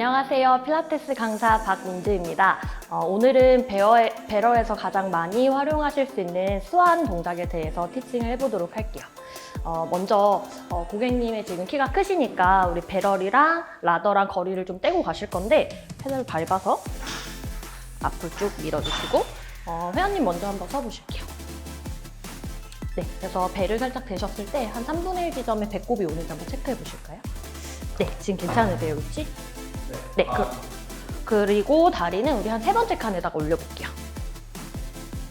안녕하세요. 필라테스 강사 박민주입니다. 어, 오늘은 베어에, 베러에서 가장 많이 활용하실 수 있는 스완 동작에 대해서 티칭을 해보도록 할게요. 어, 먼저 어, 고객님의 지금 키가 크시니까 우리 배럴이랑 라더랑 거리를 좀 떼고 가실 건데 페달을 밟아서 앞으로 쭉 밀어주시고 어, 회원님 먼저 한번 서보실게요. 네, 그래서 배를 살짝 대셨을 때 한 3분의 1 지점에 배꼽이 오는지 한번 체크해 보실까요? 네, 지금 괜찮으세요, 위치? 네, 그, 그리고 다리는 우리 한 세 번째 칸에다가 올려볼게요.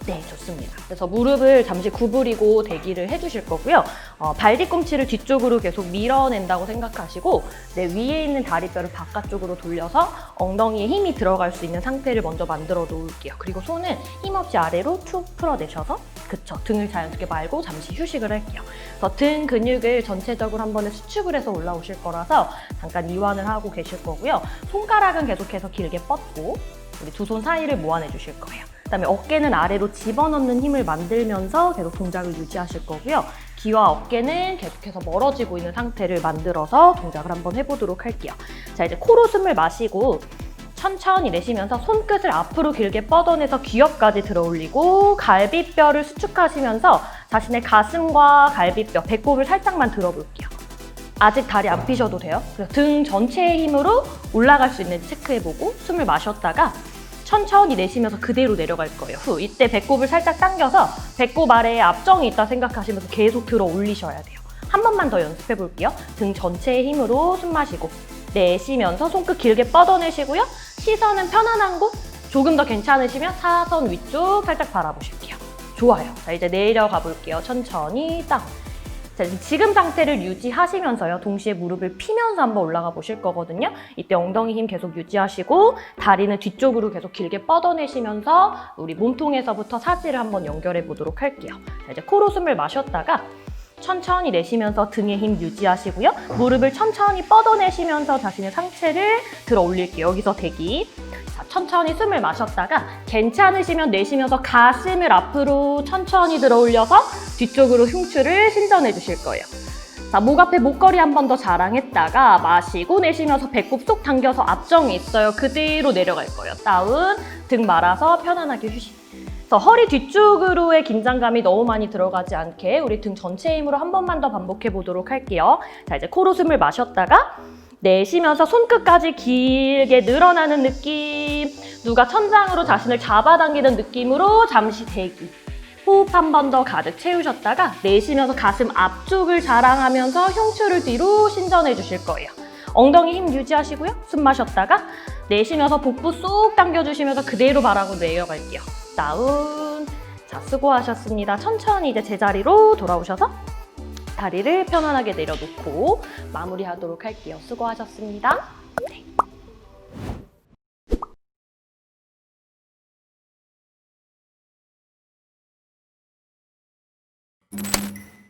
네, 좋습니다. 그래서 무릎을 잠시 구부리고 대기를 해주실 거고요. 어, 발 뒤꿈치를 뒤쪽으로 계속 밀어낸다고 생각하시고 네, 위에 있는 다리뼈를 바깥쪽으로 돌려서 엉덩이에 힘이 들어갈 수 있는 상태를 먼저 만들어 놓을게요. 그리고 손은 힘없이 아래로 툭 풀어내셔서 그쵸, 등을 자연스럽게 말고 잠시 휴식을 할게요. 그래서 등 근육을 전체적으로 한 번에 수축을 해서 올라오실 거라서 잠깐 이완을 하고 계실 거고요. 손가락은 계속해서 길게 뻗고 우리 두 손 사이를 모아내 주실 거예요. 그다음에 어깨는 아래로 집어넣는 힘을 만들면서 계속 동작을 유지하실 거고요. 귀와 어깨는 계속해서 멀어지고 있는 상태를 만들어서 동작을 한번 해보도록 할게요. 자, 이제 코로 숨을 마시고 천천히 내쉬면서 손끝을 앞으로 길게 뻗어내서 귀엽까지 들어 올리고 갈비뼈를 수축하시면서 자신의 가슴과 갈비뼈, 배꼽을 살짝만 들어볼게요. 아직 다리 안 피셔도 돼요. 그래서 등 전체의 힘으로 올라갈 수 있는지 체크해보고 숨을 마셨다가 천천히 내쉬면서 그대로 내려갈 거예요. 후, 이때 배꼽을 살짝 당겨서 배꼽 아래에 압정이 있다 생각하시면서 계속 들어 올리셔야 돼요. 한 번만 더 연습해 볼게요. 등 전체의 힘으로 숨 마시고 내쉬면서 손끝 길게 뻗어내시고요. 시선은 편안한 곳, 조금 더 괜찮으시면 사선 위쪽 살짝 바라보실게요. 좋아요. 자, 이제 내려가 볼게요. 천천히 다운. 자, 지금 상태를 유지하시면서요. 동시에 무릎을 피면서 한번 올라가 보실 거거든요. 이때 엉덩이 힘 계속 유지하시고 다리는 뒤쪽으로 계속 길게 뻗어내시면서 우리 몸통에서부터 사지를 한번 연결해 보도록 할게요. 자, 이제 코로 숨을 마셨다가 천천히 내쉬면서 등의 힘 유지하시고요. 무릎을 천천히 뻗어내시면서 자신의 상체를 들어 올릴게요. 여기서 대기. 자, 천천히 숨을 마셨다가 괜찮으시면 내쉬면서 가슴을 앞으로 천천히 들어 올려서 뒤쪽으로 흉추를 신전해 주실 거예요. 자, 목 앞에 목걸이 한 번 더 자랑했다가 마시고 내쉬면서 배꼽 쏙 당겨서 압정이 있어요. 그대로 내려갈 거예요. 다운, 등 말아서 편안하게 휴식. 그래서 허리 뒤쪽으로의 긴장감이 너무 많이 들어가지 않게 우리 등 전체 힘으로 한 번만 더 반복해 보도록 할게요. 자, 이제 코로 숨을 마셨다가 내쉬면서 손끝까지 길게 늘어나는 느낌. 누가 천장으로 자신을 잡아당기는 느낌으로 잠시 대기. 호흡 한 번 더 가득 채우셨다가 내쉬면서 가슴 앞쪽을 자랑하면서 흉추를 뒤로 신전해 주실 거예요. 엉덩이 힘 유지하시고요. 숨 마셨다가 내쉬면서 복부 쏙 당겨주시면서 그대로 바라고 내려갈게요. 다운. 자, 수고하셨습니다. 천천히 이제 제자리로 돌아오셔서 다리를 편안하게 내려놓고 마무리하도록 할게요. 수고하셨습니다. 네.